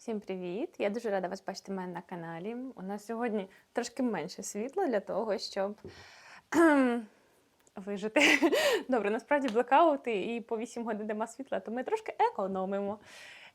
Всім привіт! Я дуже рада вас бачити мене на каналі. У нас сьогодні трошки менше світла для того, щоб вижити. Добре, насправді блекаути і по 8 годин нема світла, то ми трошки економимо.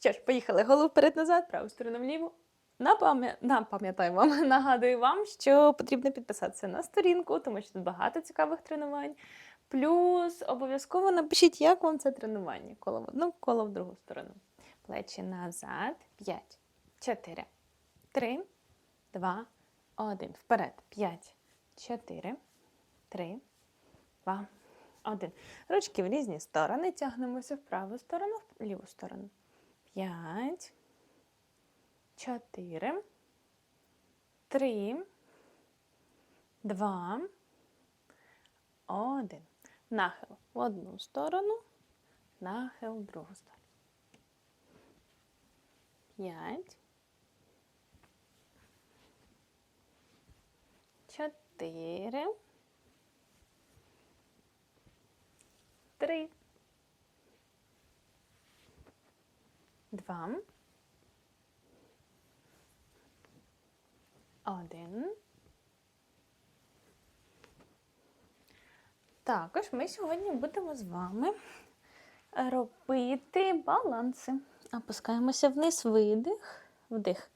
Що ж, поїхали голову вперед назад, праву сторону. Напам'я- Напам'ятаю вам, нагадую вам, що потрібно підписатися на сторінку, тому що тут багато цікавих тренувань. Плюс обов'язково напишіть, як вам це тренування. Коло в одну, коло в другу сторону. Плечі назад. 5, 4, 3, 2, 1. Вперед. 5, 4, 3, 2, 1. Ручки в різні сторони. Тягнемося в праву сторону, в ліву сторону. 5, 4, 3, 2, 1. Нахил в одну сторону, нахил в другу сторону. П'ять. Чотири. Три. Два. Один. Також ми сьогодні будемо з вами робити баланси. Опускаємося вниз, видих, вдих.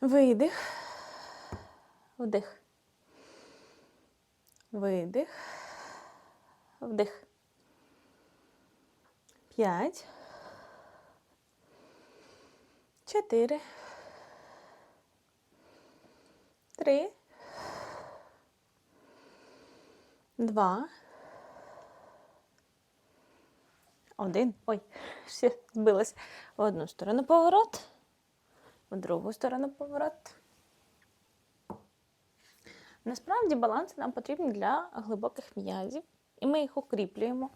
Видих. Вдих. Видих. Вдих. П'ять. Чотири. Три. Два. Один. Ой, ще збилась. В одну сторону поворот, в другу сторону поворот. Насправді баланси нам потрібні для глибоких м'язів, і ми їх укріплюємо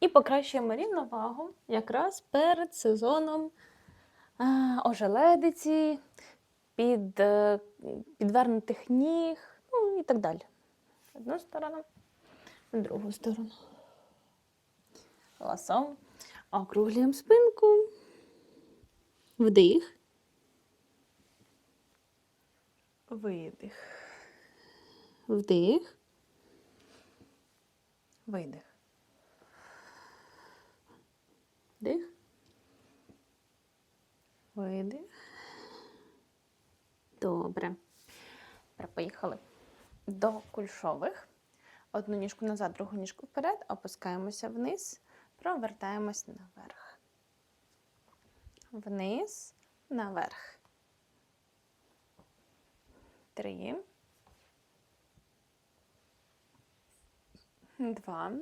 і покращуємо рівновагу якраз перед сезоном ожеледиці, під, е, підвернутих ніг, ну і так далі. Одну сторону, другу сторону. Ласом. Округлюємо спинку. Вдих. Видих. Вдих. Видих. Вдих. Видих. Добре. Тепер поїхали до кульшових. Одну ніжку назад, другу ніжку вперед, опускаємося вниз, провертаємось наверх. Вниз, наверх. Три. Два.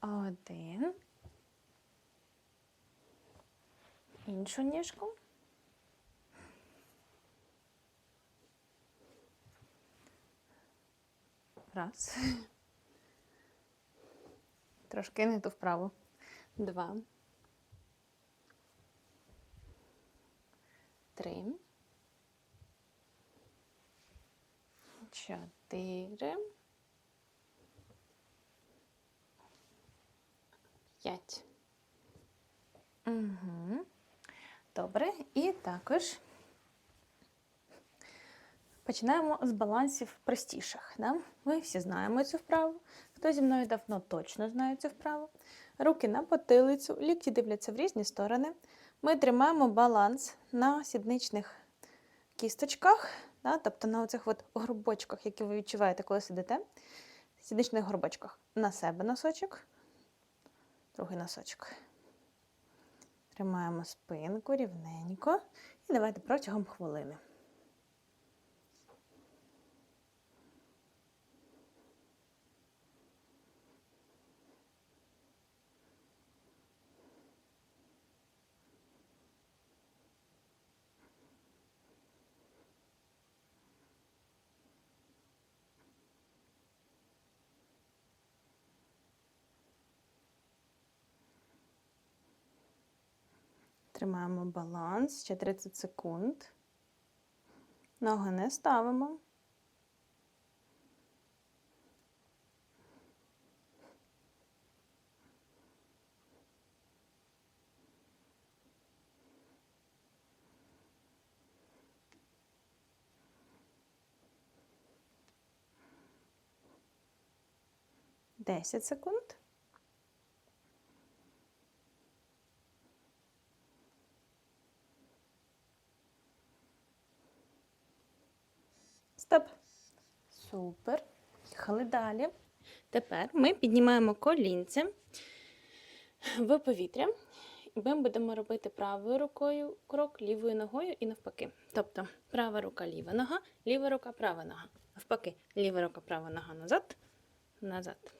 Один. Іншу ніжку. Раз. Трошки не ту вправо. Два. Три. Чотири. П'ять. Угу. Добре. І також починаємо з балансів простіших. Да? Ми всі знаємо цю вправу. Хто зі мною давно точно знає цю вправу. Руки на потилицю, лікті дивляться в різні сторони. Ми тримаємо баланс на сідничних кісточках, да? тобто на оцих от горбочках, які ви відчуваєте, коли сидите. Сідничних горбочках. На себе носочок, другий носочок. Тримаємо спинку рівненько. І давайте протягом хвилини. Тримаємо баланс ще 30 секунд. Ноги не ставимо. Десять секунд. Стоп. Супер. Їхали далі. Тепер ми піднімаємо колінце в повітря. Ми будемо робити правою рукою крок, лівою ногою і навпаки. Тобто права рука, ліва нога, ліва рука, права нога. Навпаки, ліва рука, права нога назад, назад,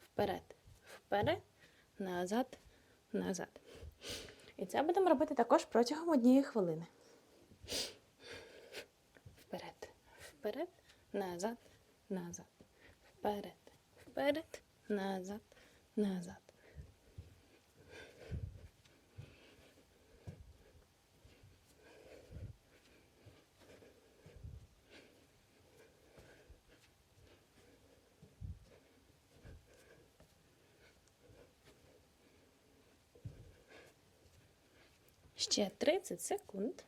вперед, вперед, назад, назад. І це будемо робити також протягом однієї хвилини. Вперед, назад, назад, вперед, вперед, назад, назад. Ще 30 секунд.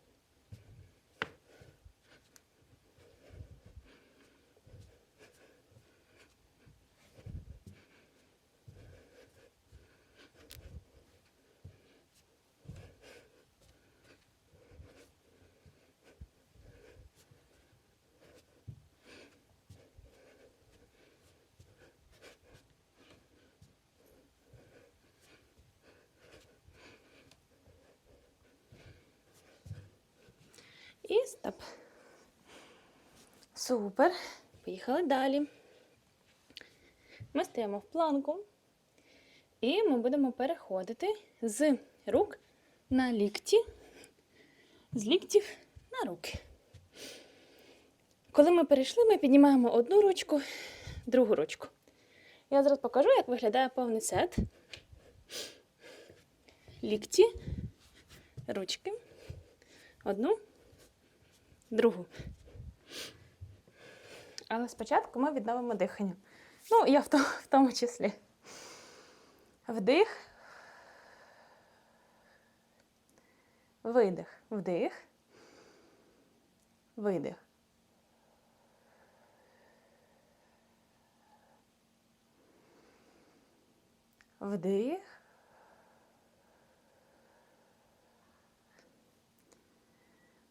І. Супер. Поїхали далі. Ми стоїмо в планку. І ми будемо переходити з рук на лікті, з ліктів на руки. Коли ми перейшли, ми піднімаємо одну ручку, другу ручку. Я зараз покажу, як виглядає повний сет. Лікті, ручки. Одну, другу. Але спочатку ми відновимо дихання. Ну, я в тому, в тому числі. Вдих. Видих. Вдих. Видих. Вдих.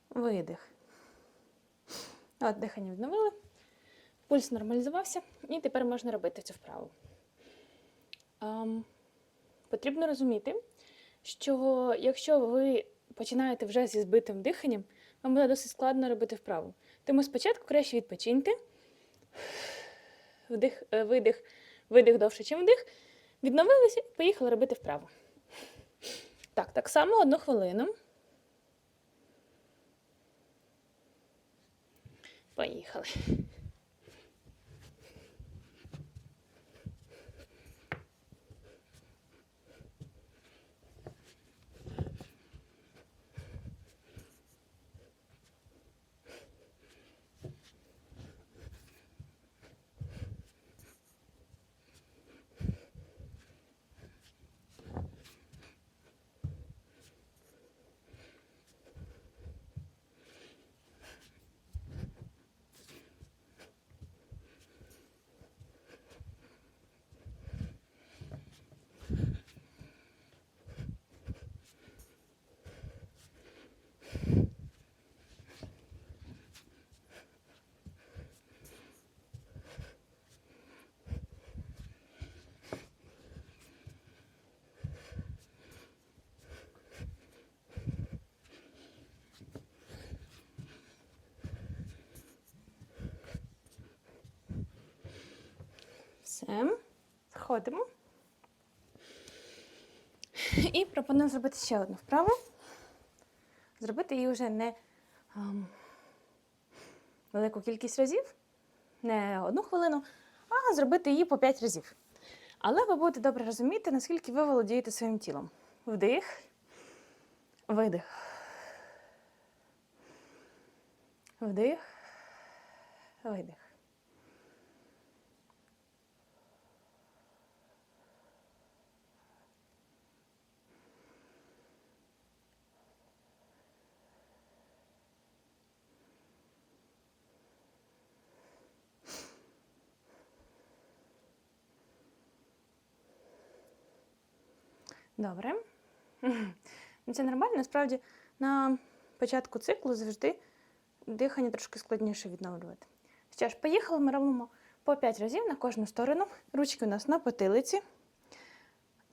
Видих. От, дихання відновили. Пульс нормалізувався, і тепер можна робити цю вправу. Ем, потрібно розуміти, що якщо ви починаєте вже зі збитим диханням, вам буде досить складно робити вправу. Тому спочатку краще відпочиньте. Вдих, е, видих, видих довше, ніж вдих. Відновилися і поїхали робити вправу. Так, так само одну хвилину. Поїхали. Все. Ходимо. І пропоную зробити ще одну вправу. Зробити її вже не ем, велику кількість разів, не одну хвилину, а зробити її по 5 разів. Але ви будете добре розуміти, наскільки ви володієте своїм тілом. Вдих, видих. Вдих, видих. Добре. Ну, Це нормально. Насправді на початку циклу завжди дихання трошки складніше відновлювати. Що ж, поїхали, ми робимо по 5 разів на кожну сторону. Ручки у нас на потилиці.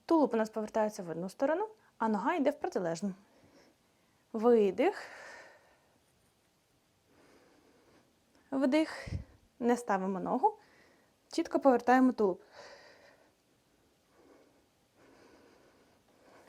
Тулуб у нас повертається в одну сторону, а нога йде в протилежну. Видих. Вдих. Не ставимо ногу. Чітко повертаємо тулуб.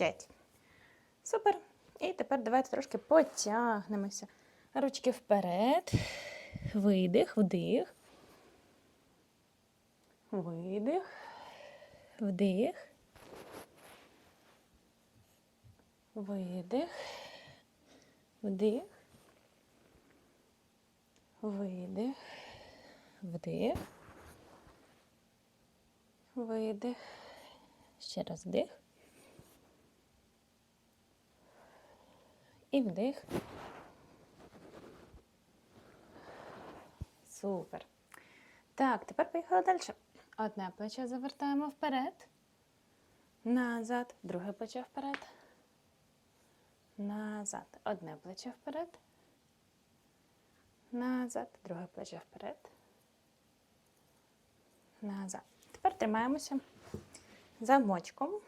П'ять. Супер. І тепер давайте трошки потягнемося. Ручки вперед. Видих, вдих. Видих. Вдих. Видих. Вдих. Видих. Вдих. Видих. Ще раз вдих. І вдих. Супер. Так, тепер поїхали далі. Одне плече завертаємо вперед. Назад. Друге плече вперед. Назад. Одне плече вперед. Назад. Друге плече вперед. Назад. Тепер тримаємося замочком.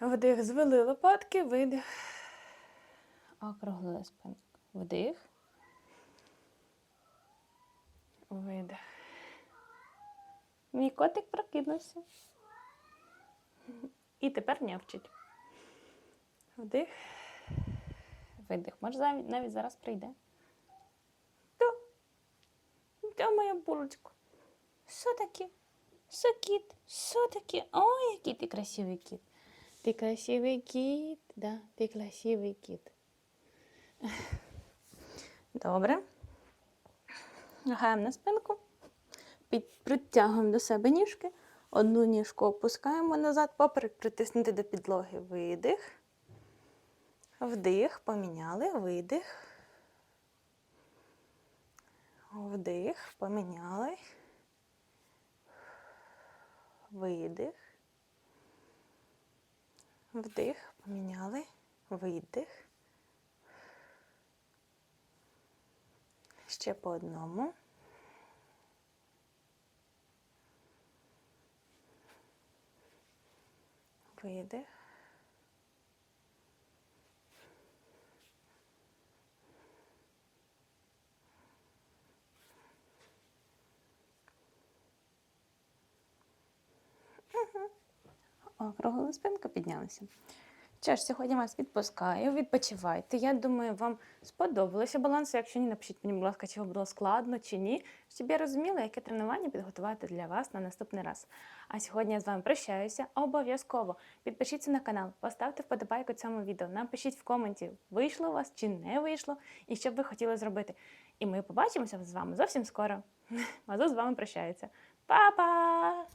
Вдих, звели лопатки, видих. Округлили спинку. Вдих. Видих. Мій котик прокинувся. І тепер нявчить. Вдих. Видих. Може, навіть, зараз прийде. То. Де моя булочка? Що таке? Що кіт? Що таке? Ой, який ти красивий кіт. Ти красивий кіт, да, ти красивий кіт. Добре. Лягаємо на спинку, притягуємо до себе ніжки. Одну ніжку опускаємо назад, поперек притиснути до підлоги. Видих. Вдих, поміняли, видих. Вдих, поміняли. Видих. Вдих, поміняли, видих. Ще по одному. Видих. Округлили спинку, піднялися. Що ж, сьогодні вас відпускаю, відпочивайте. Я думаю, вам сподобалося баланс. Якщо ні, напишіть мені, будь ласка, чи було складно чи ні, щоб я розуміла, яке тренування підготувати для вас на наступний раз. А сьогодні я з вами прощаюся. Обов'язково підпишіться на канал, поставте вподобайку цьому відео, напишіть в коменті, вийшло у вас чи не вийшло, і що б ви хотіли зробити. І ми побачимося з вами зовсім скоро. Мазу з вами прощається. Па-па!